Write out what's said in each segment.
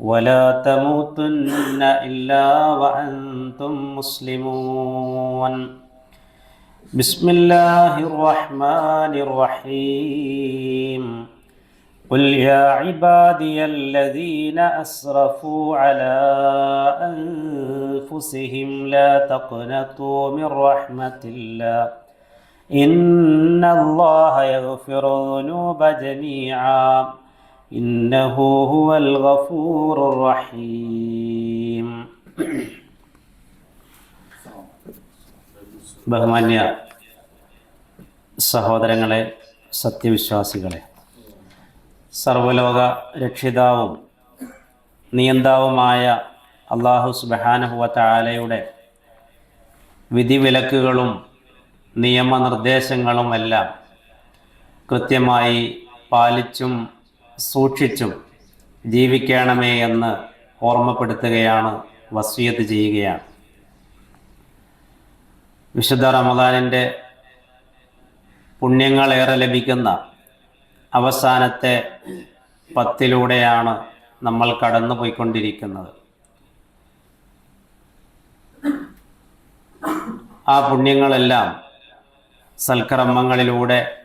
ولا تموتن إلا وأنتم مسلمون. بسم الله الرحمن الرحيم. قل يا عبادي الذين أسرفوا على أنفسهم لا تقنطوا من رحمة الله. إن الله يغفر الذنوب جميعا. إنه هو ഗഫൂറുർ റഹീം. ബഹുമാന്യ സഹോദരങ്ങളെ സത്യവിശ്വാസികളെ സർവലോക രക്ഷിതാവും നിയന്താവുമായ അള്ളാഹു സുബഹാനുഹുവത്താലയുടെ വിധിവിലക്കുകളും നിയമനിർദ്ദേശങ്ങളുമെല്ലാം കൃത്യമായി പാലിച്ചും സൂക്ഷിച്ചും ജീവിക്കണമേ എന്ന് ഓർമ്മപ്പെടുത്തുകയാണ് വസ്വിയത്ത് ചെയ്യുകയാണ്. വിശുദ്ധ റമദാനിന്റെ പുണ്യങ്ങളേറെ ലഭിക്കുന്ന അവസാനത്തെ പത്തിലൂടെയാണ് നമ്മൾ കടന്നു പോയിക്കൊണ്ടിരിക്കുന്നത് ആ പുണ്യങ്ങളെല്ലാം സൽക്കർമ്മങ്ങളിലൂടെ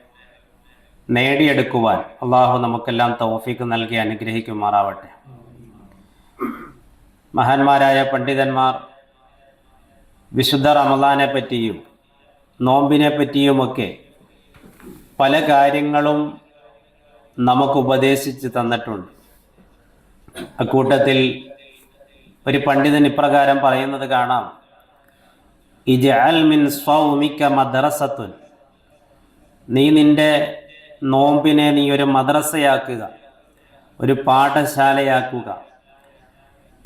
നേടിയെടുക്കുവാൻ അള്ളാഹു നമുക്കെല്ലാം തൗഫീക്ക് നൽകി അനുഗ്രഹിക്കുമാറാവട്ടെ. മഹാന്മാരായ പണ്ഡിതന്മാർ വിശുദ്ധ റമദാനെ പറ്റിയും നോമ്പിനെ പറ്റിയുമൊക്കെ പല കാര്യങ്ങളും നമുക്ക് ഉപദേശിച്ച് തന്നിട്ടുണ്ട്. അക്കൂട്ടത്തിൽ ഒരു പണ്ഡിതൻ ഇപ്രകാരം പറയുന്നത് കാണാം. ഇജഅൽ മിൻ സ്വമിക്ക മദ്രസത്തുൻ. നീ നിന്റെ നോമ്പിനെ നീ ഒരു മദ്രസയാക്കുക ഒരു പാഠശാലയാക്കുക.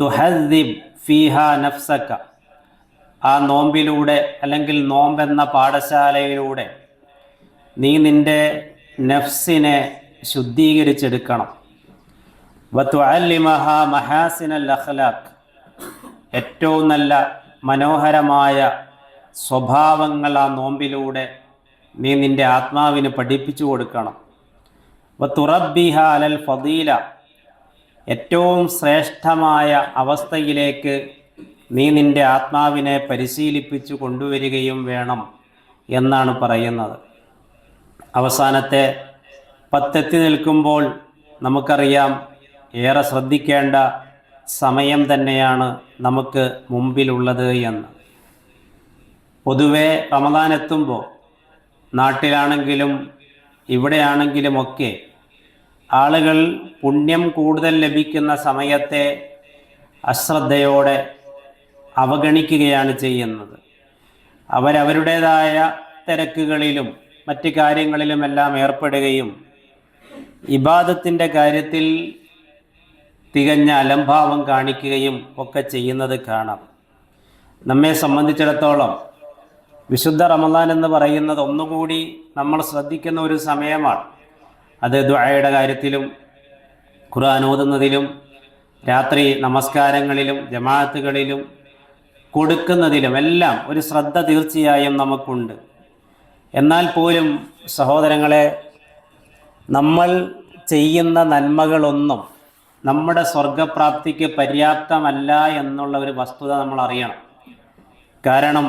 തുഹദ്ദിബ് ഫീഹ നഫ്സക്ക ആ നോമ്പിലൂടെ അല്ലെങ്കിൽ നോമ്പെന്ന പാഠശാലയിലൂടെ നീ നിന്റെ നഫ്സിനെ ശുദ്ധീകരിച്ചെടുക്കണം. വത്വല്ലിമഹ മഹാസിനൽ അഖ്ലാഖ്. ഏറ്റവും നല്ല മനോഹരമായ സ്വഭാവങ്ങൾ ആ നോമ്പിലൂടെ നീ നിന്റെ ആത്മാവിന് പഠിപ്പിച്ചു കൊടുക്കണം. തുറബിഹ അലൽ ഫദീല. ഏറ്റവും ശ്രേഷ്ഠമായ അവസ്ഥയിലേക്ക് നീ നിന്റെ ആത്മാവിനെ പരിശീലിപ്പിച്ചു കൊണ്ടുവരികയും വേണം എന്നാണ് പറയുന്നത്. അവസാനത്തെ പത്തെത്തി നിൽക്കുമ്പോൾ നമുക്കറിയാം ഏറെ ശ്രദ്ധിക്കേണ്ട സമയം തന്നെയാണ് നമുക്ക് മുമ്പിലുള്ളത് എന്ന്. പൊതുവെ റമദാൻ എത്തുമ്പോൾ നാട്ടിലാണെങ്കിലും ഇവിടെയാണെങ്കിലുമൊക്കെ ആളുകൾ പുണ്യം കൂടുതൽ ലഭിക്കുന്ന സമയത്തെ അശ്രദ്ധയോടെ അവഗണിക്കുകയാണ് ചെയ്യുന്നത്. അവരവരുടേതായ തിരക്കുകളിലും മറ്റ് കാര്യങ്ങളിലുമെല്ലാം ഏർപ്പെടുകയും ഇബാദത്തിന്റെ കാര്യത്തിൽ തികഞ്ഞ അലംഭാവം കാണിക്കുകയും ഒക്കെ ചെയ്യുന്നത് കാണാം. നമ്മെ സംബന്ധിച്ചിടത്തോളം വിശുദ്ധ റമദാൻ എന്ന് പറയുന്നത് ഒന്നുകൂടി നമ്മൾ ശ്രദ്ധിക്കുന്ന ഒരു സമയമാണ്. അത് ദുആയുടെ കാര്യത്തിലും ഖുർആൻ ഓതുന്നതിലും രാത്രി നമസ്കാരങ്ങളിലും ജമാഅത്തുകളിലും കൊടുക്കുന്നതിലും എല്ലാം ഒരു ശ്രദ്ധ തീർച്ചയായും നമുക്കുണ്ട്. എന്നാൽ പോലും സഹോദരങ്ങളെ നമ്മൾ ചെയ്യുന്ന നന്മകളൊന്നും നമ്മുടെ സ്വർഗപ്രാപ്തിക്ക് പര്യാപ്തമല്ല എന്നുള്ള ഒരു വസ്തുത നമ്മൾ അറിയണം. കാരണം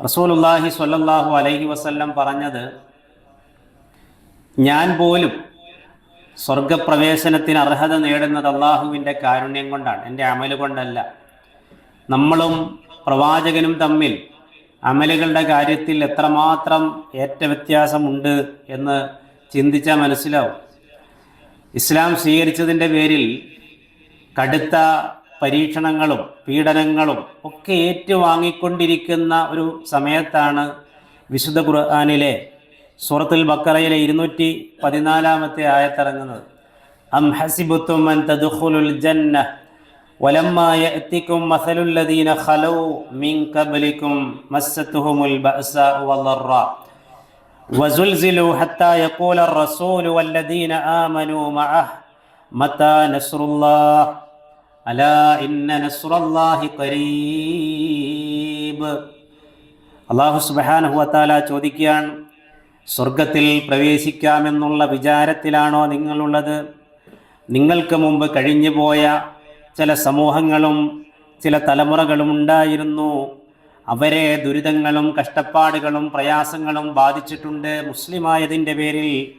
റസൂലുല്ലാഹി സ്വല്ലല്ലാഹു അലൈഹി വസല്ലം പറഞ്ഞത് ഞാൻ പോലും സ്വർഗപ്രവേശനത്തിന് അർഹത നേടുന്നത് അള്ളാഹുവിന്റെ കാരുണ്യം കൊണ്ടാണ് എന്റെ അമൽ കൊണ്ടല്ല. നമ്മളും പ്രവാചകനും തമ്മിൽ അമലുകളുടെ കാര്യത്തിൽ എത്രമാത്രം ഏറ്റ വ്യത്യാസമുണ്ട് എന്ന് ചിന്തിച്ചാൽ മനസ്സിലാവും. ഇസ്ലാം സ്വീകരിച്ചതിന്റെ പേരിൽ കടുത്ത പരീക്ഷണങ്ങളും പീഡനങ്ങളും ഒക്കെ ഏറ്റുവാങ്ങിക്കൊണ്ടിരിക്കുന്ന ഒരു സമയത്താണ് വിശുദ്ധ ഖുർആാനിലെ സൂറത്തുൽ ബക്കറയിലെ ഇരുന്നൂറ്റി പതിനാലാമത്തെ ആയത്തിറങ്ങുന്നത് അം ഹസിബുത്തും അൻ തദ്ഖുലുൽ ജന്ന ولما يأتكم مثل الذين خلوا من قبلكم مستهم البأساء والضراء وزلزلوا حتى يقول الرسول والذين آمنوا معه متى نصر الله അള്ളാഹു സുബാനഹു വത്താല ചോദിക്കുകയാണ് സ്വർഗത്തിൽ പ്രവേശിക്കാമെന്നുള്ള വിചാരത്തിലാണോ നിങ്ങളുള്ളത്? നിങ്ങൾക്ക് മുമ്പ് കഴിഞ്ഞുപോയ ചില സമൂഹങ്ങളും ചില തലമുറകളും ഉണ്ടായിരുന്നു. അവരെ ദുരിതങ്ങളും കഷ്ടപ്പാടുകളും പ്രയാസങ്ങളും ബാധിച്ചിട്ടുണ്ട്. മുസ്ലിമായതിന്റെ പേരിൽ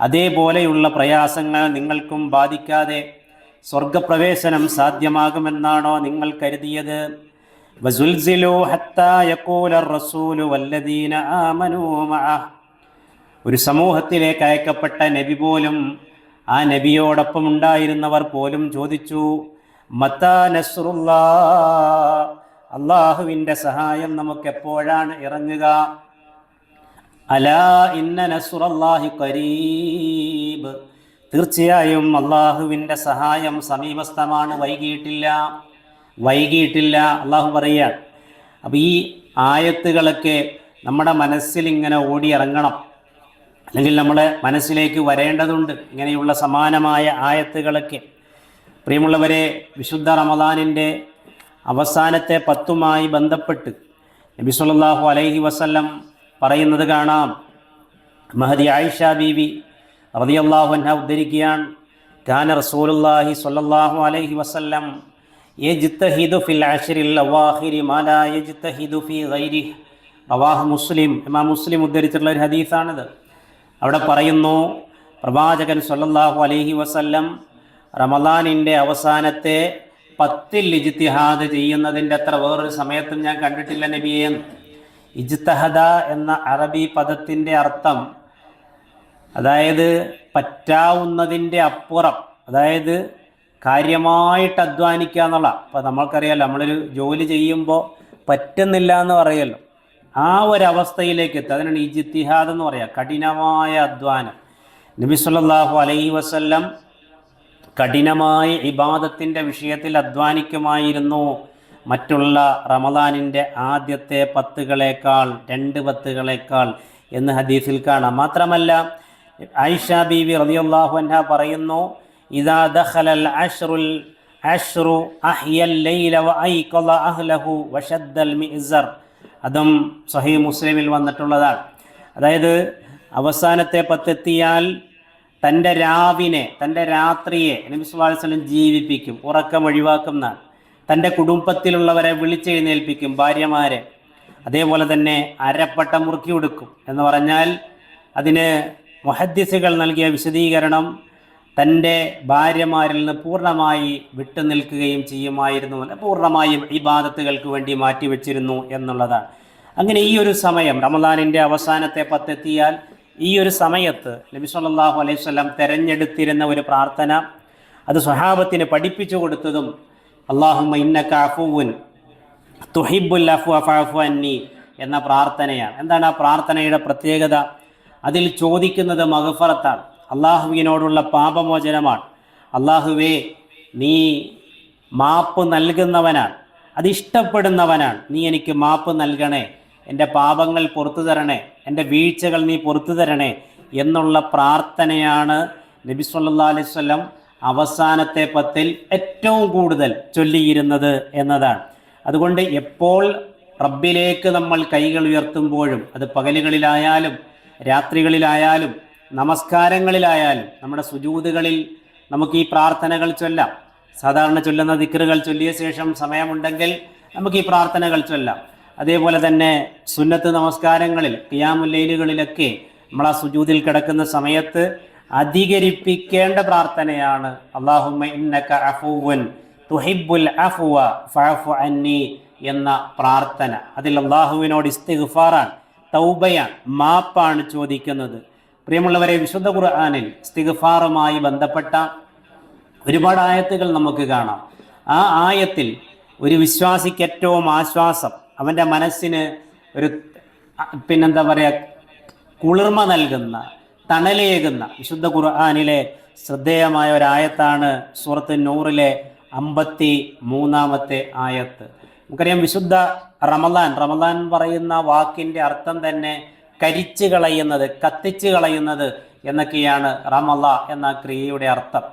അതേപോലെയുള്ള പ്രയാസങ്ങൾ നിങ്ങൾക്കും ബാധിക്കാതെ സ്വർഗപ്രവേശനം സാധ്യമാകുമെന്നാണോ നിങ്ങൾ കരുതിയത്? ഒരു സമൂഹത്തിലേക്ക് അയക്കപ്പെട്ട നബി പോലും ആ നബിയോടൊപ്പം ഉണ്ടായിരുന്നവർ പോലും ചോദിച്ചു മത്താ സഹായം നമുക്ക് എപ്പോഴാണ് ഇറങ്ങുക? അലാ ഇന്ന നസ്റുല്ലാഹി കരീബ് തീർച്ചയായും അള്ളാഹുവിന്റെ സഹായം സമീപസ്ഥമാണ്. വൈകിയിട്ടില്ല. വൈകിയിട്ടില്ല. അള്ളാഹു പറയുകയാണ് അപ്പം ഈ ആയത്തുകളൊക്കെ നമ്മുടെ മനസ്സിൽ ഇങ്ങനെ ഓടിയിറങ്ങണം. അല്ലെങ്കിൽ നമ്മുടെ മനസ്സിലേക്ക് വരേണ്ടതുണ്ട്. ഇങ്ങനെയുള്ള സമാനമായ ആയത്തുകളൊക്കെ. പ്രിയമുള്ളവരെ വിശുദ്ധ റമദാനിന്റെ അവസാനത്തെ പത്തുമായി ബന്ധപ്പെട്ട് നബി സല്ലല്ലാഹു അലൈഹി വസല്ലം പറയുന്നത് കാണാം. മഹദി ആയിഷ ബീവി റളിയല്ലാഹു അൻഹ ഉദ്ധരിക്കുകയാണ്. കാന റസൂലുള്ളാഹി സ്വല്ലല്ലാഹു അലൈഹി വസല്ലം യജ്തഹിദു ഫിൽ അശ്റിൽ അവാഖിരി മാലാ യജ്തഹിദു ഫീ ഗൈരിഹി. റവാഹ് മുസ്ലിം ഇമാം മുസ്ലിം ഉദ്ധരിച്ചിട്ടുള്ള ഒരു ഹദീസാണിത്. അവിടെ പറയുന്നു പ്രവാചകൻ സല്ലല്ലാഹു അലൈഹി വസല്ലം റമദാനിന്റെ അവസാനത്തെ പത്തിൽ ഇജ്തിഹാദ് ചെയ്യുന്നതിന്റെ അത്ര വേറൊരു സമയത്തും ഞാൻ കണ്ടിട്ടില്ല നബിയെ ഇജ്തഹദ എന്ന അറബി പദത്തിന്റെ അർത്ഥം അതായത് പറ്റാവുന്നതിന്റെ അപ്പുറം അതായത് കാര്യമായിട്ട് അധ്വാനിക്കുക എന്നുള്ള അപ്പോൾ നമ്മൾക്കറിയാലോ നമ്മളൊരു ജോലി ചെയ്യുമ്പോൾ പറ്റുന്നില്ല എന്ന് പറയല്ലോ. ആ ഒരു അവസ്ഥയിലേക്ക് എത്തുക. അതിനാണ് ഈ ജിത്തിഹാദ് എന്ന് പറയുക കഠിനമായ അധ്വാനം. നബി സല്ലല്ലാഹു അലൈഹി വസല്ലം കഠിനമായ ഇബാദത്തിന്റെ വിഷയത്തിൽ അധ്വാനിക്കുമായിരുന്നു. മറ്റുള്ള റമദാനിന്റെ ആദ്യത്തെ പത്തുകളേക്കാൾ രണ്ട് പത്തുകളേക്കാൾ എന്ന് ഹദീസിൽ കാണാം. മാത്രമല്ല ആയിഷ ബീവി റളിയല്ലാഹു അൻഹ പറയുന്നു ഇദാ ദഖലൽ അഷ്റുൽ അഷ്റു അഹ്യൽ ലൈല വ ഐഖല അഹ്ലഹു വശദ്ദൽ മിസ്ർ അതും സഹീ മുസ്ലിമിൽ വന്നിട്ടുള്ളതാണ്. അതായത് അവസാനത്തെ പത്തെത്തിയാൽ തന്റെ രാവിനെ തന്റെ രാത്രിയെ നബി അലൈഹി വസല്ലം ജീവിപ്പിക്കും ഉറക്കം ഒഴിവാക്കുന്നതാണ്. തന്റെ കുടുംബത്തിലുള്ളവരെ വിളിച്ചെഴുന്നേൽപ്പിക്കും ഭാര്യമാരെ. അതേപോലെ തന്നെ അരപ്പട്ട മുറുക്കി കൊടുക്കും എന്ന് പറഞ്ഞാൽ അതിന് മുഹദ്ദിസുകൾ നൽകിയ വിശദീകരണം തന്റെ ഭാര്യമാരിൽ നിന്ന് പൂർണമായി വിട്ടുനിൽക്കുകയും ചെയ്യുമായിരുന്നു. പൂർണമായും ഇബാദത്തുകൾക്ക് വേണ്ടി മാറ്റിവെച്ചിരുന്നു എന്നുള്ളതാണ്. അങ്ങനെ ഈ ഒരു സമയം റമദാനിന്റെ അവസാനത്തെ പത്തെത്തിയാൽ ഈ ഒരു സമയത്ത് നബി സല്ലല്ലാഹു അലൈഹി വസല്ലം തെരഞ്ഞെടുത്തിരുന്ന ഒരു പ്രാർത്ഥന അത് സ്വഹാബത്തിന് പഠിപ്പിച്ചു കൊടുത്തതും അള്ളാഹുമ്മ ഇന്നക അഫുവുൻ തുഹിബുൽ അഫു അഫു അന്നി എന്ന പ്രാർത്ഥനയാണ്. എന്താണ് ആ പ്രാർത്ഥനയുടെ പ്രത്യേകത? അതിൽ ചോദിക്കുന്നത് മഹഫറത്താണ്. അള്ളാഹുവിനോടുള്ള പാപമോചനമാണ്. അള്ളാഹുവേ നീ മാപ്പ് നൽകുന്നവനാണ്. അതിഷ്ടപ്പെടുന്നവനാണ് നീ എനിക്ക് മാപ്പ് നൽകണേ. എന്റെ പാപങ്ങൾ പുറത്തു തരണേ. എന്റെ വീഴ്ചകൾ നീ പുറത്തു തരണേ എന്നുള്ള പ്രാർത്ഥനയാണ് നബി സല്ലാ അലൈഹി സ്വലം അവസാനത്തെ പത്തിൽ ഏറ്റവും കൂടുതൽ ചൊല്ലിയിരുന്നത് എന്നതാണ്. അതുകൊണ്ട് എപ്പോൾ റബ്ബിലേക്ക് നമ്മൾ കൈകൾ ഉയർത്തുമ്പോഴും അത് പകലുകളിലായാലും രാത്രികളിലായാലും നമസ്കാരങ്ങളിലായാലും നമ്മുടെ സുജൂതുകളിൽ നമുക്ക് ഈ പ്രാർത്ഥനകൾ ചൊല്ലാം. സാധാരണ ചൊല്ലുന്ന ദിക്കറുകൾ ചൊല്ലിയ ശേഷം സമയമുണ്ടെങ്കിൽ നമുക്ക് ഈ പ്രാർത്ഥനകൾ ചൊല്ലാം. അതേപോലെ തന്നെ സുന്നത്ത് നമസ്കാരങ്ങളിൽ കിയാമുല്ലയിലുകളിലൊക്കെ നമ്മൾ ആ സുജൂതിൽ കിടക്കുന്ന സമയത്ത് അധികരിപ്പിക്കേണ്ട പ്രാർത്ഥനയാണ് അള്ളാഹു എന്ന പ്രാർത്ഥന. അതിൽ അള്ളാഹുവിനോട് ഇസ്തിഗ്ഫാറാണ്. തൗബയാണ് മാപ്പാണ് ചോദിക്കുന്നത്. പ്രിയമുള്ളവരെ വിശുദ്ധ ഖുർആാനിൽ സ്തിഗഫാറുമായി ബന്ധപ്പെട്ട ഒരുപാട് ആയത്തുകൾ നമുക്ക് കാണാം. ആ ആയത്തിൽ ഒരു വിശ്വാസിക്ക് ഏറ്റവും ആശ്വാസം അവന്റെ മനസ്സിന് ഒരു പിന്നെന്താ പറയുക കുളിർമ നൽകുന്ന തണലേകുന്ന വിശുദ്ധ ഖുർആാനിലെ ശ്രദ്ധേയമായ ഒരായത്താണ് സൂറത്ത് നൂറിലെ അമ്പത്തി മൂന്നാമത്തെ ആയത്ത്. നമുക്കറിയാം വിശുദ്ധ റമദാൻ. റമദാൻ പറയുന്ന വാക്കിന്റെ അർത്ഥം തന്നെ കരിച്ചു കളയുന്നത് കത്തിച്ചു കളയുന്നത് എന്നൊക്കെയാണ് റമല എന്ന ക്രിയയുടെ അർത്ഥം.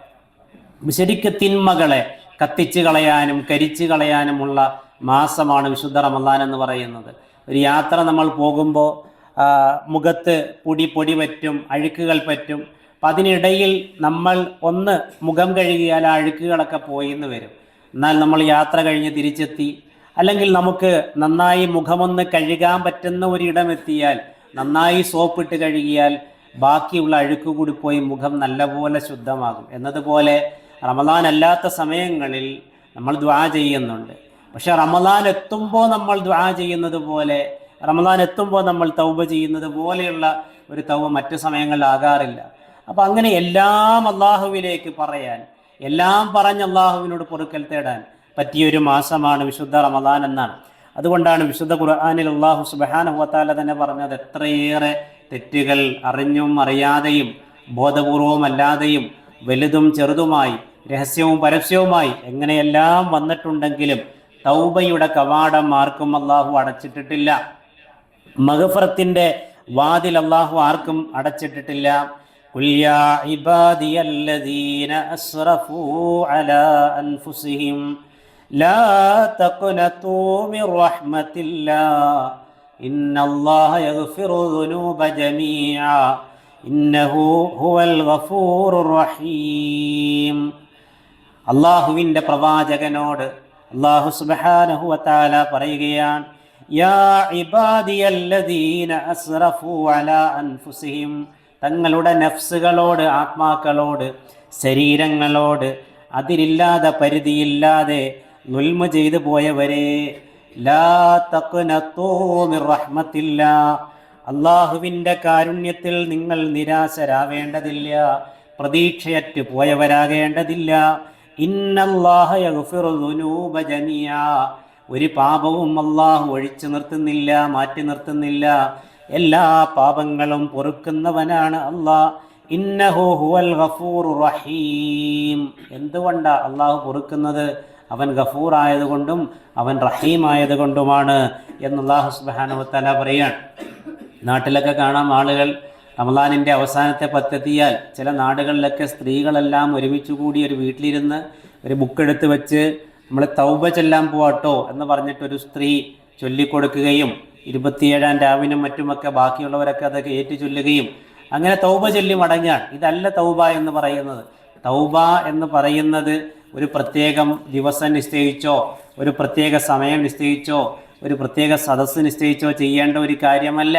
ശരിക്ക് തിന്മകളെ കത്തിച്ചു കളയാനും കരിച്ചു കളയാനുമുള്ള മാസമാണ് വിശുദ്ധ റമദാൻ എന്ന് പറയുന്നത്. ഒരു യാത്ര നമ്മൾ പോകുമ്പോൾ മുഖത്ത് പൊടി പൊടി പറ്റും അഴുക്കുകൾ പറ്റും. അപ്പം അതിനിടയിൽ നമ്മൾ ഒന്ന് മുഖം കഴുകിയാൽ ആ അഴുക്കുകളൊക്കെ പോയി എന്ന് വരും. എന്നാൽ നമ്മൾ യാത്ര കഴിഞ്ഞ് തിരിച്ചെത്തി അല്ലെങ്കിൽ നമുക്ക് നന്നായി മുഖമൊന്ന് കഴുകാൻ പറ്റുന്ന ഒരിടം എത്തിയാൽ നന്നായി സോപ്പിട്ട് കഴുകിയാൽ ബാക്കിയുള്ള അഴുക്ക് കൂടി പോയി മുഖം നല്ലപോലെ ശുദ്ധമാകും. എന്നതുപോലെ റമദാൻ അല്ലാത്ത സമയങ്ങളിൽ നമ്മൾ ദ്വാ ചെയ്യുന്നുണ്ട്. പക്ഷെ റമദാൻ എത്തുമ്പോൾ നമ്മൾ ദ്വാ ചെയ്യുന്നത് പോലെ റമദാൻ എത്തുമ്പോൾ നമ്മൾ തൗബ ചെയ്യുന്നത് പോലെയുള്ള ഒരു തൗബ മറ്റു സമയങ്ങളിലാകാറില്ല അപ്പം അങ്ങനെ എല്ലാം അള്ളാഹുവിലേക്ക് പറയാൻ എല്ലാം പറഞ്ഞ് അള്ളാഹുവിനോട് പൊറുക്കൽ തേടാൻ പറ്റിയൊരു മാസമാണ് വിശുദ്ധ റമദാൻ എന്നാണ്. അതുകൊണ്ടാണ് വിശുദ്ധ ഖുർആാനിൽ അള്ളാഹു സുബഹാനുഹത്താല തന്നെ പറഞ്ഞത് എത്രയേറെ തെറ്റുകൾ അറിഞ്ഞും അറിയാതെയും ബോധപൂർവം അല്ലാതെയും വലുതും ചെറുതുമായി രഹസ്യവും പരസ്യവുമായി എങ്ങനെയെല്ലാം വന്നിട്ടുണ്ടെങ്കിലും തൗബയുടെ കവാടം ആർക്കും അള്ളാഹു അടച്ചിട്ടിട്ടില്ല. മഹഫറത്തിന്റെ വാതിൽ അള്ളാഹു ആർക്കും അടച്ചിട്ടിട്ടില്ല. കുല്യാ ഇബാദിയല്ലദീന അസ്റഫൂ അലാ അൻഫുസിഹിം. لا تقنطوا من رحمة الله إن الله يغفر الذنوب جميعا إنه هو الغفور الرحيم അള്ളാഹുവിൻ്റെ പ്രവാചകനോട് അള്ളാഹു സുബാനഹുവത്താല പറയുകയാണ് യാ ഇബാദിയല്ലദീന അസ്റഫു അലാ അൻഫുസിഹിം തങ്ങളുടെ നഫ്സുകളോട് ആത്മാക്കളോട് ശരീരങ്ങളോട് അതിരില്ലാതെ പരിധിയില്ലാതെ നുൽമ ചെയ്തു പോയവരെ റഹ്മത്തില്ല. അള്ളാഹുവിന്റെ കാരുണ്യത്തിൽ നിങ്ങൾ നിരാശരാവേണ്ടതില്ല പ്രതീക്ഷയറ്റ് പോയവരാകേണ്ടതില്ല. ഇന്നല്ലാഹുനൂപജനിയ ഒരു പാപവും അള്ളാഹു ഒഴിച്ചു നിർത്തുന്നില്ല മാറ്റി നിർത്തുന്നില്ല. എല്ലാ പാപങ്ങളും പൊറുക്കുന്നവനാണ് അള്ളാഹ്. ഇന്നഹു ഹുവൽ ഗഫൂർ റഹീം. എന്തുകൊണ്ടാണ് അള്ളാഹു പൊറുക്കുന്നത്? അവൻ ഗഫൂർ ആയതുകൊണ്ടും അവൻ റഹീം ആയതുകൊണ്ടുമാണ് എന്ന് അള്ളാഹു സുബാനുവത്തല പറയാണ്. നാട്ടിലൊക്കെ കാണാം ആളുകൾ റമദാനിന്റെ അവസാനത്തെ പത്തെത്തിയാൽ ചില നാടുകളിലൊക്കെ സ്ത്രീകളെല്ലാം ഒരുമിച്ച് കൂടി ഒരു വീട്ടിലിരുന്ന് ഒരു ബുക്കെടുത്ത് വെച്ച് നമ്മൾ തൗബ ചെല്ലാൻ പോവാട്ടോ എന്ന് പറഞ്ഞിട്ടൊരു സ്ത്രീ ചൊല്ലിക്കൊടുക്കുകയും ഇരുപത്തിയേഴാം രാവിനും മറ്റുമൊക്കെ ബാക്കിയുള്ളവരൊക്കെ അതൊക്കെ ഏറ്റു ചൊല്ലുകയും അങ്ങനെ തൗബ ചൊല്ലി മടങ്ങാൻ ഇതല്ല തൗബ എന്ന് പറയുന്നത്. തൗബ എന്ന് പറയുന്നത് ഒരു പ്രത്യേകം ദിവസം നിശ്ചയിച്ചോ ഒരു പ്രത്യേക സമയം നിശ്ചയിച്ചോ ഒരു പ്രത്യേക സദസ്സ് നിശ്ചയിച്ചോ ചെയ്യേണ്ട ഒരു കാര്യമല്ല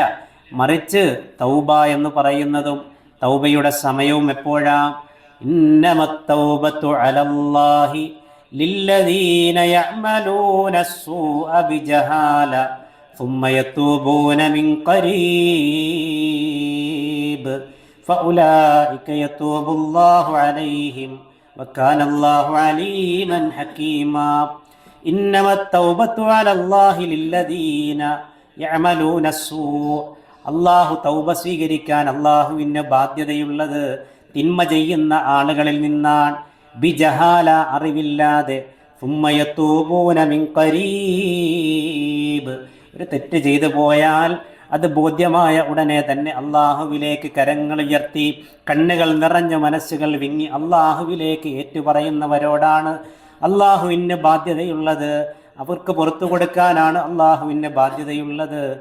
മറിച്ച് തൗബ എന്ന് പറയുന്നതും തൗബയുടെ സമയവും എപ്പോഴാ ഇന്നമത്തൗബത്തു അലല്ലാഹി ലില്ലദീന യഅമലൂന السوء بجهالة ثم يتوبون من قريب فأولئك يتوب الله عليهم وكان الله عليما حكيما إنما التوبة على الله للذين يعملون السوء അള്ളാഹു തൗബ സ്വീകരിക്കാൻ അള്ളാഹുവിന് ബാധ്യതയുള്ളത് തിന്മ ചെയ്യുന്ന ആളുകളിൽ നിന്നാണ് ബിജഹാല അറിവില്ലാതെ സുമ്മയത്തൂപൂന മിൻ ഖരീബ് ഒരു തെറ്റ് ചെയ്തു പോയാൽ അത് ബോധ്യമായ ഉടനെ തന്നെ അള്ളാഹുവിലേക്ക് കരങ്ങൾ ഉയർത്തി കണ്ണുകൾ നിറഞ്ഞ മനസ്സുകൾ വിങ്ങി അള്ളാഹുവിലേക്ക് ഏറ്റുപറയുന്നവരോടാണ് അള്ളാഹുവിന് ബാധ്യതയുള്ളത്. അവർക്ക് പുറത്തു കൊടുക്കാനാണ് അള്ളാഹുവിന് ബാധ്യതയുള്ളത്.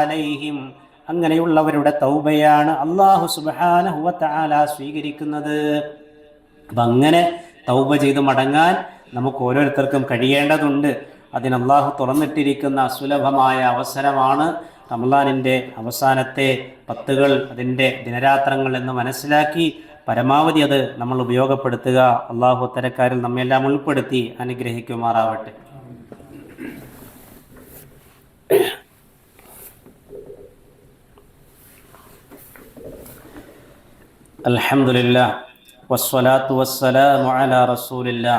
അലൈഹിം. അങ്ങനെയുള്ളവരുടെ തൗബയാണ് അള്ളാഹു തആല സ്വീകരിക്കുന്നത്. അപ്പം അങ്ങനെ തൗബ ചെയ്ത് മടങ്ങാൻ നമുക്ക് ഓരോരുത്തർക്കും കഴിയേണ്ടതുണ്ട്. അതിന് അള്ളാഹു തുറന്നിട്ടിരിക്കുന്ന സുലഭമായ അവസരമാണ് റംലാനിന്റെ അവസാനത്തെ പത്തുകൾ അതിന്റെ ദിനരാത്രങ്ങൾ എന്ന് മനസ്സിലാക്കി പരമാവധി അത് നമ്മൾ ഉപയോഗപ്പെടുത്തുക. അള്ളാഹു അത്തരക്കാരിൽ നമ്മെല്ലാം ഉൾപ്പെടുത്തി അനുഗ്രഹിക്കുമാറാവട്ടെ. അലഹമുല്ല വസ്സലാത്തു വസ്സലാമു അലാ റസൂലില്ലാ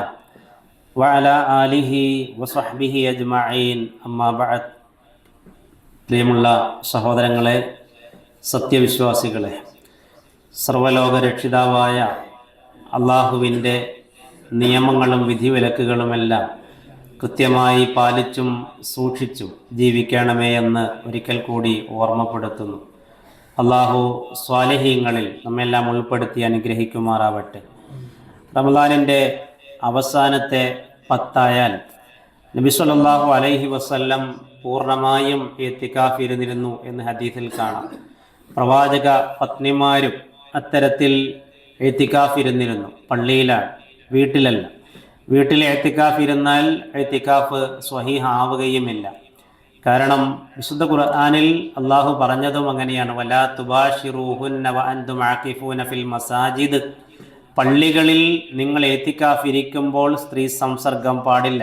വഅല ആലിഹി വസഹ്ബിഹി അജ്മഈൻ. അമ്മാബഅത് പ്രിയമുള്ള സഹോദരങ്ങളെ സത്യവിശ്വാസികളെ സർവലോക രക്ഷിതാവായ അള്ളാഹുവിന്റെ നിയമങ്ങളും വിധിവിലക്കുകളുമെല്ലാം കൃത്യമായി പാലിച്ചും സൂക്ഷിച്ചും ജീവിക്കണമേ എന്ന് ഒരിക്കൽ കൂടി ഓർമ്മപ്പെടുത്തുന്നു. അള്ളാഹു സ്വാലഹീങ്ങളിൽ നമ്മെല്ലാം ഉൾപ്പെടുത്തി അനുഗ്രഹിക്കുമാറാവട്ടെ. റമദാനിന്റെ അവസാനത്തെ പത്തായാൽ നബി സല്ലല്ലാഹു അലൈഹി വസല്ലം പൂർണമായും എത്തിക്കാഫിരുന്നിരുന്നു എന്ന് ഹദീസിൽ കാണാം. പ്രവാചക പത്നിമാരും അത്തരത്തിൽ എത്തിക്കാഫിരുന്നിരുന്നു. പള്ളിയിലാണ് വീട്ടിലല്ല. വീട്ടിൽ എത്തിക്കാഫ് ഇരുന്നാൽ എത്തിക്കാഫ് സ്വഹീഹാവുകയുമില്ല. കാരണം വിശുദ്ധ ഖുർആാനിൽ അള്ളാഹു പറഞ്ഞതും അങ്ങനെയാണ്. വലാ ആക്കിഫൂന ഫിൽ മസാജിദ്. പള്ളികളിൽ നിങ്ങൾ ഏത്തിക്കാഫിരിക്കുമ്പോൾ സ്ത്രീ സംസർഗം പാടില്ല.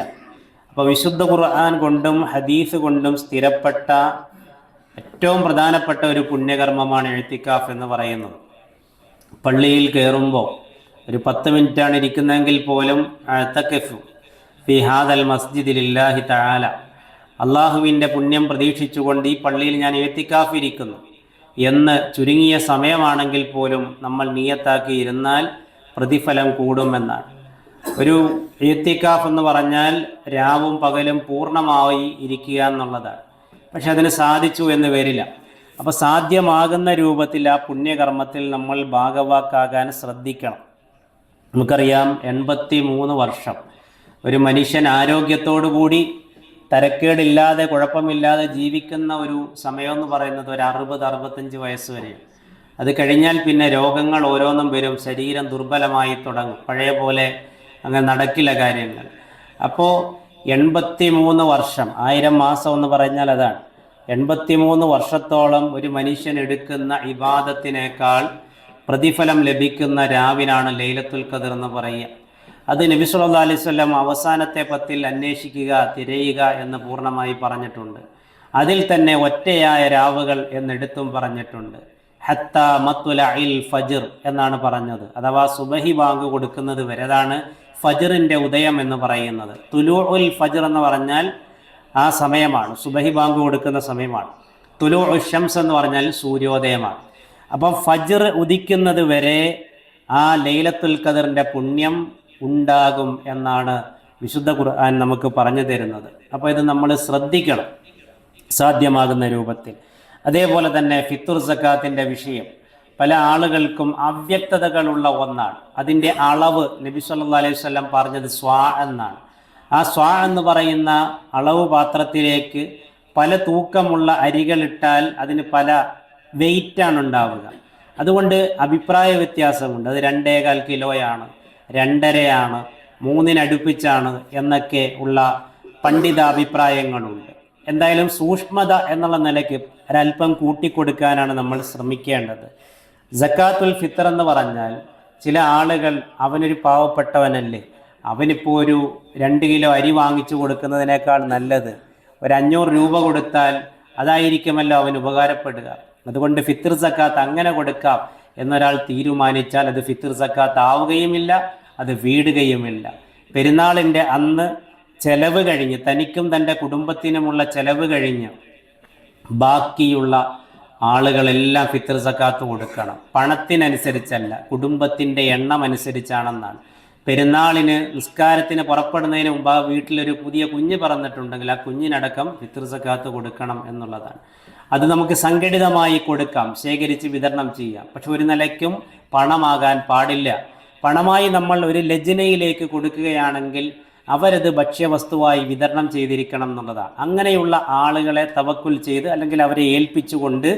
അപ്പോൾ വിശുദ്ധ ഖുർആൻ കൊണ്ടും ഹദീസ് കൊണ്ടും സ്ഥിരപ്പെട്ട ഏറ്റവും പ്രധാനപ്പെട്ട ഒരു പുണ്യകർമ്മമാണ് എഴുത്തിക്കാഫ് എന്ന് പറയുന്നത്. പള്ളിയിൽ കയറുമ്പോൾ ഒരു പത്ത് മിനിറ്റാണ് ഇരിക്കുന്നതെങ്കിൽ പോലും അഴത്തക്കഫു ഫി മസ്ജിദിൽ ഇല്ലാഹി തആല. അള്ളാഹുവിന്റെ പുണ്യം പ്രതീക്ഷിച്ചുകൊണ്ട് ഈ പള്ളിയിൽ ഞാൻ എഴുത്തിക്കാഫിരിക്കുന്നു എന്ന് ചുരുങ്ങിയ സമയമാണെങ്കിൽ പോലും നമ്മൾ നിയത്താക്കി ഇരുന്നാൽ പ്രതിഫലം കൂടുമെന്നാണ്. ഒരു എഴുത്തിക്കാഫ് എന്ന് പറഞ്ഞാൽ രാവും പകലും പൂർണമായി ഇരിക്കുക എന്നുള്ളതാണ്. പക്ഷെ അതിന് സാധിച്ചു എന്ന് വരില്ല അപ്പോൾ സാധ്യമാകുന്ന രൂപത്തിൽ ആ പുണ്യകർമ്മത്തിൽ നമ്മൾ ഭാഗവാക്കാകാൻ ശ്രദ്ധിക്കണം. നമുക്കറിയാം എൺപത്തി മൂന്ന് വർഷം. ഒരു മനുഷ്യൻ ആരോഗ്യത്തോടു കൂടി തരക്കേടില്ലാതെ കുഴപ്പമില്ലാതെ ജീവിക്കുന്ന ഒരു സമയം എന്ന് പറയുന്നത് ഒരു അറുപത് അറുപത്തഞ്ച് വയസ്സ് വരെയാണ്. അത് കഴിഞ്ഞാൽ പിന്നെ രോഗങ്ങൾ ഓരോന്നും വരും. ശരീരം ദുർബലമായി തുടങ്ങും. പഴയ പോലെ അങ്ങനെ നടക്കില്ല കാര്യങ്ങൾ. അപ്പോൾ എൺപത്തി മൂന്ന് വർഷം ആയിരം മാസം എന്ന് പറഞ്ഞാൽ അതാണ്. എൺപത്തി മൂന്ന് വർഷത്തോളം ഒരു മനുഷ്യൻ എടുക്കുന്ന ഇബാദത്തിനേക്കാൾ പ്രതിഫലം ലഭിക്കുന്ന രാവിനാണ് ലൈലത്തുൽ ഖദർ എന്ന് പറയുക. അത് നബി സല്ലല്ലാഹു അലൈഹി വസല്ലം അവസാനത്തെ പത്തിൽ അന്വേഷിക്കുക തിരയുക എന്ന് പൂർണമായി പറഞ്ഞിട്ടുണ്ട്. അതിൽ തന്നെ ഒറ്റയായ രാവുകൾ എന്നെടുത്തും പറഞ്ഞിട്ടുണ്ട്. ഹത്ത മത്തുല ഇൽ ഫജിർ എന്നാണ് പറഞ്ഞത്. അഥവാ സുബഹി ബാങ്ക് കൊടുക്കുന്നത് വരെ അതാണ് ഫജിറിന്റെ ഉദയം എന്ന് പറയുന്നത്. തുലു ഉൽ ഫജിർ എന്ന് പറഞ്ഞാൽ ആ സമയമാണ്. സുബഹി ബാങ്ക് കൊടുക്കുന്ന സമയമാണ്. തുലു ഷംസ് എന്ന് പറഞ്ഞാൽ സൂര്യോദയമാണ്. അപ്പം ഫജിർ ഉദിക്കുന്നത് വരെ ആ ലൈലത്തുൽ ഖദറിന്റെ പുണ്യം ഉണ്ടാകും എന്നാണ് വിശുദ്ധ ഖുർആൻ നമുക്ക് പറഞ്ഞു തരുന്നത്. അപ്പോൾ ഇത് നമ്മൾ ശ്രദ്ധിക്കണം. സാധ്യമാകുന്ന രൂപത്തിൽ. അതേപോലെ തന്നെ ഫിത്തുർ സക്കാത്തിന്റെ വിഷയം പല ആളുകൾക്കും അവ്യക്തതകളുള്ള ഒന്നാണ്. അതിന്റെ അളവ് നബി സല്ലാ അലൈഹി വസല്ലം പറഞ്ഞത് സ്വാ എന്നാണ്. ആ സ്വാ എന്ന് പറയുന്ന അളവ് പാത്രത്തിലേക്ക് പല തൂക്കമുള്ള അരികളിട്ടാൽ അതിന് പല വെയിറ്റാണ് ഉണ്ടാവുക. അതുകൊണ്ട് അഭിപ്രായ വ്യത്യാസമുണ്ട്. അത് രണ്ടേകാൽ കിലോയാണ് രണ്ടരയാണ് മൂന്നിനടുപ്പിച്ചാണ് എന്നൊക്കെ ഉള്ള പണ്ഡിത അഭിപ്രായങ്ങളുണ്ട് എന്തായാലും സൂക്ഷ്മത എന്നുള്ള നിലയ്ക്ക് ഒരല്പം കൂട്ടിക്കൊടുക്കാനാണ് നമ്മൾ ശ്രമിക്കേണ്ടത്. ജക്കാത്തുൽ ഫിത്തർ എന്ന് പറഞ്ഞാൽ ചില ആളുകൾ അവനൊരു പാവപ്പെട്ടവനല്ലേ അവനിപ്പോൾ ഒരു രണ്ട് കിലോ അരി വാങ്ങിച്ചു കൊടുക്കുന്നതിനേക്കാൾ നല്ലത് ഒരു അഞ്ഞൂറ് രൂപ കൊടുത്താൽ അതായിരിക്കുമല്ലോ അവന് ഉപകാരപ്പെടുക. അതുകൊണ്ട് ഫിത്തർ സക്കാത്ത് അങ്ങനെ കൊടുക്കാം എന്നൊരാൾ തീരുമാനിച്ചാൽ അത് ഫിത്തർ സക്കാത്ത് ആവുകയുമില്ല അത് വീടുകയുമില്ല. പെരുന്നാളിന്റെ അന്ന് ചെലവ് കഴിഞ്ഞ് തനിക്കും തന്റെ കുടുംബത്തിനുമുള്ള ചെലവ് കഴിഞ്ഞ് ബാക്കിയുള്ള ആളുകളെല്ലാം ഫിത്തർ സക്കാത്ത് കൊടുക്കണം. പണത്തിനനുസരിച്ചല്ല കുടുംബത്തിന്റെ എണ്ണം അനുസരിച്ചാണെന്നാണ് പെരുന്നാളിന് നിസ്കാരത്തിന് പുറപ്പെടുന്നതിന് മുമ്പ് വീട്ടിലൊരു പുതിയ കുഞ്ഞ് പറന്നിട്ടുണ്ടെങ്കിൽ ആ കുഞ്ഞിനടക്കം ഫിത്തർ സക്കാത്ത് കൊടുക്കണം എന്നുള്ളതാണ്. അത് നമുക്ക് സംഘടിതമായി കൊടുക്കാം ശേഖരിച്ച് വിതരണം ചെയ്യാം. പക്ഷെ ഒരു നിലയ്ക്കും പണമാകാൻ പാടില്ല. പണമായി നമ്മൾ ഒരു ലജ്നയിലേക്ക് കൊടുക്കുകയാണെങ്കിൽ അവരത് ഭക്ഷ്യവസ്തുവായി വിതരണം ചെയ്തിരിക്കണം എന്നുള്ളതാണ്. അങ്ങനെയുള്ള ആളുകളെ തവക്കുൽ ചെയ്ത് അല്ലെങ്കിൽ അവരെ ഏൽപ്പിച്ചുകൊണ്ട്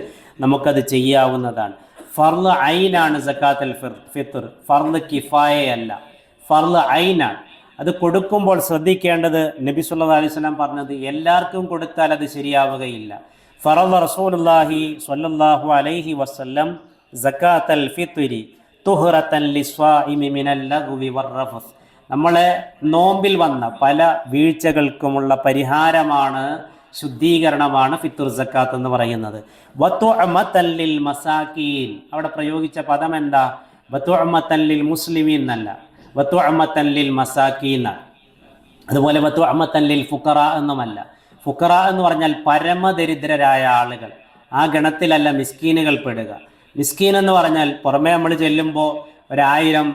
നമുക്കത് ചെയ്യാവുന്നതാണ്. ഫർൾ ഐനാണ് സക്കാത്തൽ ഫിത്തർ ഫർൾ കിഫായയല്ല. ഫർൾ ഐനാണ്. അത് കൊടുക്കുമ്പോൾ ശ്രദ്ധിക്കേണ്ടത് നബി സുല്ലാ അലൈഹി വസല്ലം പറഞ്ഞത് എല്ലാവർക്കും കൊടുത്താൽ അത് ശരിയാവുകയില്ല. ഫറദ് റസൂലുള്ളാഹി സ്വല്ലല്ലാഹു അലൈഹി വസല്ലം സക്കാത്തൽ ഫിത്രി തുഹ്റത്തൻ ലിസ്വാഇമി മിനൽ ലഗ്വി വറഫസ് നമ്മളെ നോമ്പിൽ വന്ന പല വീഴ്ചകൾക്കുമുള്ള പരിഹാരമാണ് ശുദ്ധീകരണമാണ് ഫിത്തുർ സക്കാത്ത് എന്ന് പറയുന്നത്. വത്തുഅമത്തല്ലിൽ മസാക്കീൻ അവിടെ പ്രയോഗിച്ച പദം എന്താ വത്തുഅമത്തല്ലിൽ മുസ്ലിമീൻ എന്നല്ല. വത്തുഅമത്തല്ലിൽ മസാക്കീൻ അതുപോലെ വത്തുഅമത്തല്ലിൽ ഫുക്കറ എന്നുമല്ല. ഫുക്കറ എന്ന് പറഞ്ഞാൽ പരമദരിദ്രരായ ആളുകൾ. ആ ഗണത്തിലല്ല മിസ്കീനുകൾ പെടുക. മിസ്കീൻ എന്ന് പറഞ്ഞാൽ പുറമേ നമ്മൾ ചെല്ലുമ്പോൾ ഒരായിരം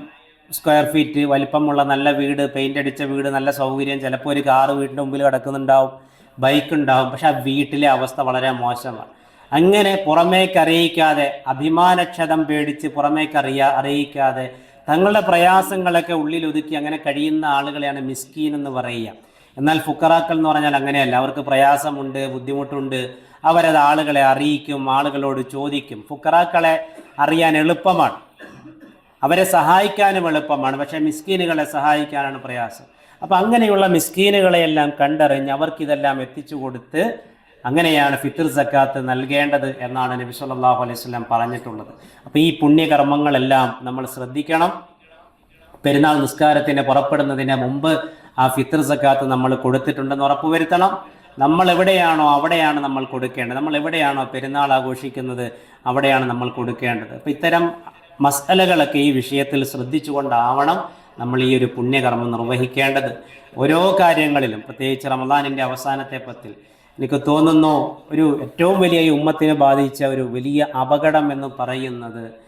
സ്ക്വയർ ഫീറ്റ് വലിപ്പമുള്ള നല്ല വീട് പെയിന്റ് അടിച്ച വീട് നല്ല സൗകര്യം. ചിലപ്പോൾ ഒരു കാറ് വീടിന്റെ മുമ്പിൽ കിടക്കുന്നുണ്ടാവും ബൈക്ക് ഉണ്ടാവും. പക്ഷെ ആ വീട്ടിലെ അവസ്ഥ വളരെ മോശമാണ്. അങ്ങനെ പുറമേക്ക് അറിയിക്കാതെ അഭിമാനക്ഷതം പേടിച്ച് പുറമേക്ക് അറിയാ അറിയിക്കാതെ തങ്ങളുടെ പ്രയാസങ്ങളൊക്കെ ഉള്ളിൽ ഒതുക്കി അങ്ങനെ കഴിയുന്ന ആളുകളെയാണ് മിസ്കീൻ എന്ന് പറയുക. എന്നാൽ ഫുക്കറാക്കൾ എന്ന് പറഞ്ഞാൽ അങ്ങനെയല്ല. അവർക്ക് പ്രയാസമുണ്ട് ബുദ്ധിമുട്ടുണ്ട്. അവരത് ആളുകളെ അറിയിക്കും ആളുകളോട് ചോദിക്കും. ഫുക്കറാക്കളെ അറിയാൻ എളുപ്പമാണ്. അവരെ സഹായിക്കാനും എളുപ്പമാണ്. പക്ഷേ മിസ്കീനുകളെ സഹായിക്കാനാണ് പ്രയാസം. അപ്പം അങ്ങനെയുള്ള മിസ്കീനുകളെയെല്ലാം കണ്ടറിഞ്ഞ് അവർക്കിതെല്ലാം എത്തിച്ചു കൊടുത്ത് അങ്ങനെയാണ് ഫിത്തർ സക്കാത്ത് നൽകേണ്ടത് എന്നാണ് നബി സല്ലല്ലാഹു അലൈഹി വസല്ലം പറഞ്ഞിട്ടുള്ളത്. അപ്പോൾ ഈ പുണ്യകർമ്മങ്ങളെല്ലാം നമ്മൾ ശ്രദ്ധിക്കണം. പെരുന്നാൾ നിസ്കാരത്തിന് പുറപ്പെടുന്നതിന് മുമ്പ് ആ ഫിത്തർ സക്കാത്ത് നമ്മൾ കൊടുത്തിട്ടുണ്ടെന്ന് ഉറപ്പുവരുത്തണം. നമ്മൾ എവിടെയാണോ അവിടെയാണ് നമ്മൾ കൊടുക്കേണ്ടത്. നമ്മൾ എവിടെയാണോ പെരുന്നാൾ ആഘോഷിക്കുന്നത് അവിടെയാണ് നമ്മൾ കൊടുക്കേണ്ടത്. അപ്പം ഇത്തരം മസലകളൊക്കെ ഈ വിഷയത്തിൽ ശ്രദ്ധിച്ചുകൊണ്ടാവണം നമ്മൾ ഈ ഒരു പുണ്യകർമ്മം നിർവഹിക്കേണ്ടത്. ഓരോ കാര്യങ്ങളിലും പ്രത്യേകിച്ച് റമദാനിന്റെ അവസാനത്തെ പത്തിൽ എനിക്ക് തോന്നുന്നു ഒരു ഏറ്റവും വലിയ ഈ ഉമ്മത്തിനെ ബാധിച്ച ഒരു വലിയ അപകടം എന്ന് പറയുന്നത്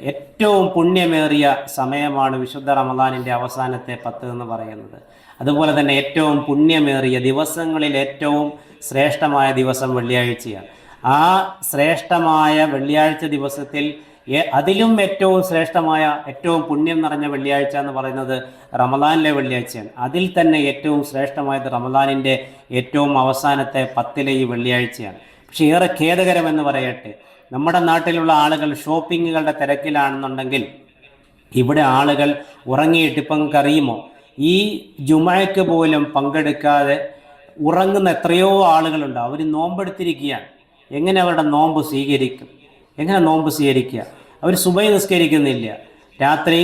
ഏറ്റവും പുണ്യമേറിയ സമയമാണ് വിശുദ്ധ റമദാനിന്റെ അവസാനത്തെ പത്ത് എന്ന് പറയുന്നത്. അതുപോലെ തന്നെ ഏറ്റവും പുണ്യമേറിയ ദിവസങ്ങളിൽ ഏറ്റവും ശ്രേഷ്ഠമായ ദിവസം വെള്ളിയാഴ്ചയാണ്. ആ ശ്രേഷ്ഠമായ വെള്ളിയാഴ്ച ദിവസത്തിൽ അതിലും ഏറ്റവും ശ്രേഷ്ഠമായ ഏറ്റവും പുണ്യം നിറഞ്ഞ വെള്ളിയാഴ്ച എന്ന് പറയുന്നത് റമദാനിലെ വെള്ളിയാഴ്ചയാണ്. അതിൽ തന്നെ ഏറ്റവും ശ്രേഷ്ഠമായത് റമദാനിന്റെ ഏറ്റവും അവസാനത്തെ പത്തിലെ ഈ വെള്ളിയാഴ്ചയാണ്. പക്ഷേ ഏറെ ഖേദകരമെന്ന് പറയട്ടെ നമ്മുടെ നാട്ടിലുള്ള ആളുകൾ ഷോപ്പിങ്ങുകളുടെ തിരക്കിലാണെന്നുണ്ടെങ്കിൽ ഇവിടെ ആളുകൾ ഉറങ്ങിയിട്ട് ഇപ്പം അറിയുമോ ഈ ജുമയ്ക്ക് പോലും പങ്കെടുക്കാതെ ഉറങ്ങുന്ന എത്രയോ ആളുകളുണ്ട്. അവർ നോമ്പെടുത്തിരിക്കുകയാണ്. എങ്ങനെ അവരുടെ നോമ്പ് സ്വീകരിക്കും? എങ്ങനെ നോമ്പ് സ്വീകരിക്കുക? അവർ സുബൈ നിസ്കരിക്കുന്നില്ല. രാത്രി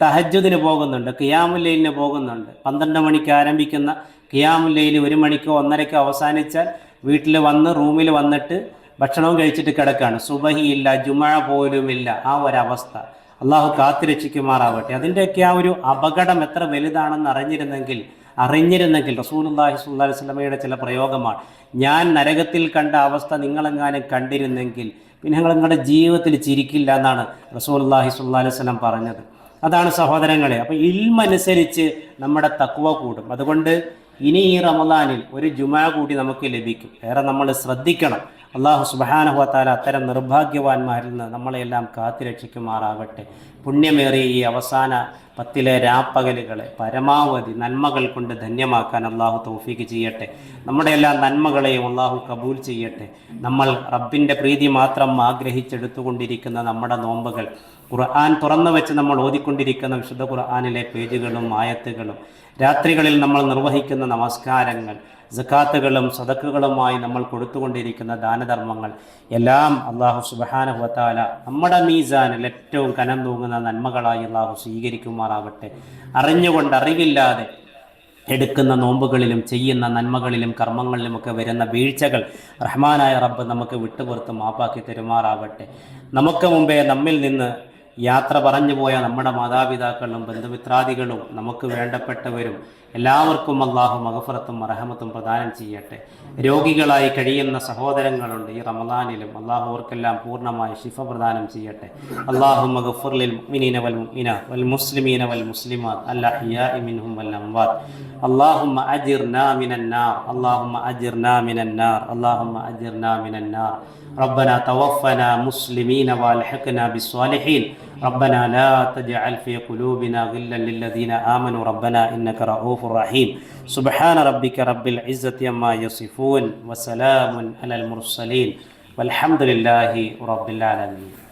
തഹജ്ജുദിന് പോകുന്നുണ്ട് കിയാമുല്ലയിലിന് പോകുന്നുണ്ട്. പന്ത്രണ്ട് മണിക്ക് ആരംഭിക്കുന്ന കിയാമുല്ലയിൽ ഒരു മണിക്കോ ഒന്നരക്കോ അവസാനിച്ചാൽ വീട്ടിൽ വന്ന് റൂമിൽ വന്നിട്ട് ഭക്ഷണവും കഴിച്ചിട്ട് കിടക്കുകയാണ് ഇല്ല ജുമഴ പോലുമില്ല ആ ഒരവസ്ഥ. അള്ളാഹു കാത്തിരക്ഷിക്കുമാറാവട്ടെ അതിന്റെയൊക്കെ ആ ഒരു അപകടം എത്ര വലുതാണെന്ന് അറിഞ്ഞിരുന്നെങ്കിൽ അറിഞ്ഞിരുന്നെങ്കിൽ റസൂലുള്ളാഹി സ്വല്ലല്ലാഹി അലൈഹി വസല്ലമയുടെ ചില പ്രയോഗമാണ്. ഞാൻ നരകത്തിൽ കണ്ട അവസ്ഥ നിങ്ങളെങ്ങാനും കണ്ടിരുന്നെങ്കിൽ പിന്നെ നിങ്ങൾ നിങ്ങളുടെ ജീവിതത്തിൽ ചിരിക്കില്ല എന്നാണ് സ്വല്ലല്ലാഹി അലൈഹി വസല്ലം പറഞ്ഞത്. അതാണ് സഹോദരങ്ങളെ. അപ്പോൾ ഇൽമനുസരിച്ച് നമ്മുടെ തക്കുവ കൂടും. അതുകൊണ്ട് ഇനി ഈ റമദാനിൽ ഒരു ജുമാ കൂടി നമുക്ക് ലഭിക്കും. ഏറെ നമ്മൾ ശ്രദ്ധിക്കണം. അള്ളാഹു സുബാനഹുത്താല അത്തരം നിർഭാഗ്യവാന്മാരിൽ നിന്ന് നമ്മളെല്ലാം കാത്തുരക്ഷിക്കുമാറാകട്ടെ. പുണ്യമേറിയ ഈ അവസാന പത്തിലെ രാപ്പകലുകളെ പരമാവധി നന്മകൾ കൊണ്ട് ധന്യമാക്കാൻ അള്ളാഹു തൗഫീക്ക് ചെയ്യട്ടെ. നമ്മുടെ എല്ലാ നന്മകളെയും അള്ളാഹു കബൂൽ ചെയ്യട്ടെ. നമ്മൾ റബ്ബിന്റെ പ്രീതി മാത്രം ആഗ്രഹിച്ചെടുത്തുകൊണ്ടിരിക്കുന്ന നമ്മുടെ നോമ്പുകൾ ഖുർആൻ തുറന്നു വെച്ച് നമ്മൾ ഓതിക്കൊണ്ടിരിക്കുന്ന വിശുദ്ധ ഖുർആാനിലെ പേജുകളും ആയത്തുകളും രാത്രികളിൽ നമ്മൾ നിർവഹിക്കുന്ന നമസ്കാരങ്ങൾ ജക്കാത്തുകളും സദക്കുകളുമായി നമ്മൾ കൊടുത്തുകൊണ്ടിരിക്കുന്ന ദാനധർമ്മങ്ങൾ എല്ലാം അള്ളാഹു സുബാനഹുവത്താല നമ്മുടെ മീസാനിൽ ഏറ്റവും കനം തൂങ്ങുന്ന നന്മകളായി അള്ളാഹു സ്വീകരിക്കുമാറാവട്ടെ. അറിഞ്ഞുകൊണ്ട് അറിവില്ലാതെ എടുക്കുന്ന നോമ്പുകളിലും ചെയ്യുന്ന നന്മകളിലും കർമ്മങ്ങളിലുമൊക്കെ വരുന്ന വീഴ്ചകൾ റഹ്മാനായ റബ്ബ് നമുക്ക് വിട്ടുപുറത്ത് മാപ്പാക്കി തരുമാറാവട്ടെ. നമുക്ക് മുമ്പേ നമ്മിൽ നിന്ന് യാത്ര പറഞ്ഞു പോയ നമ്മുടെ മാതാപിതാക്കളും ബന്ധുമിത്രാദികളും നമുക്ക് വേണ്ടപ്പെട്ടവരും എല്ലാവർക്കും അള്ളാഹു മഹഫറത്തും അർഹമത്തും പ്രദാനം ചെയ്യട്ടെ. രോഗികളായി കഴിയുന്ന സഹോദരങ്ങളുണ്ട് ഈ റമദാനിലും. അള്ളാഹുവർക്കെല്ലാം പൂർണമായി ശിഫ പ്രദാനം ചെയ്യട്ടെ. അള്ളാഹു മഗഫുർലിൽ മുഅ്മിനീന വൽ മുഅ്മിനാത്ത് വൽ മുസ്ലിമീന വൽ മുസ്ലിമാത്ത് അല്ലഹിയാഇ മിൻഹും വൽ അംവാത്ത് അല്ലാഹുമ്മ അജിർനാ മിനന്നാർ. അല്ലാഹുമ്മ അജിർനാ മിനന്നാർ. അല്ലാഹുമ്മ അജിർനാ മിനന്നാർ. ربنا توفنا مسلمين والحقنا بالصالحين. ربنا لا تجعل في قلوبنا غلا للذين آمنوا. ربنا إنك رؤوف رحيم. سبحان ربك رب العزة عما يصفون وسلام على المرسلين. والحمد لله رب العالمين.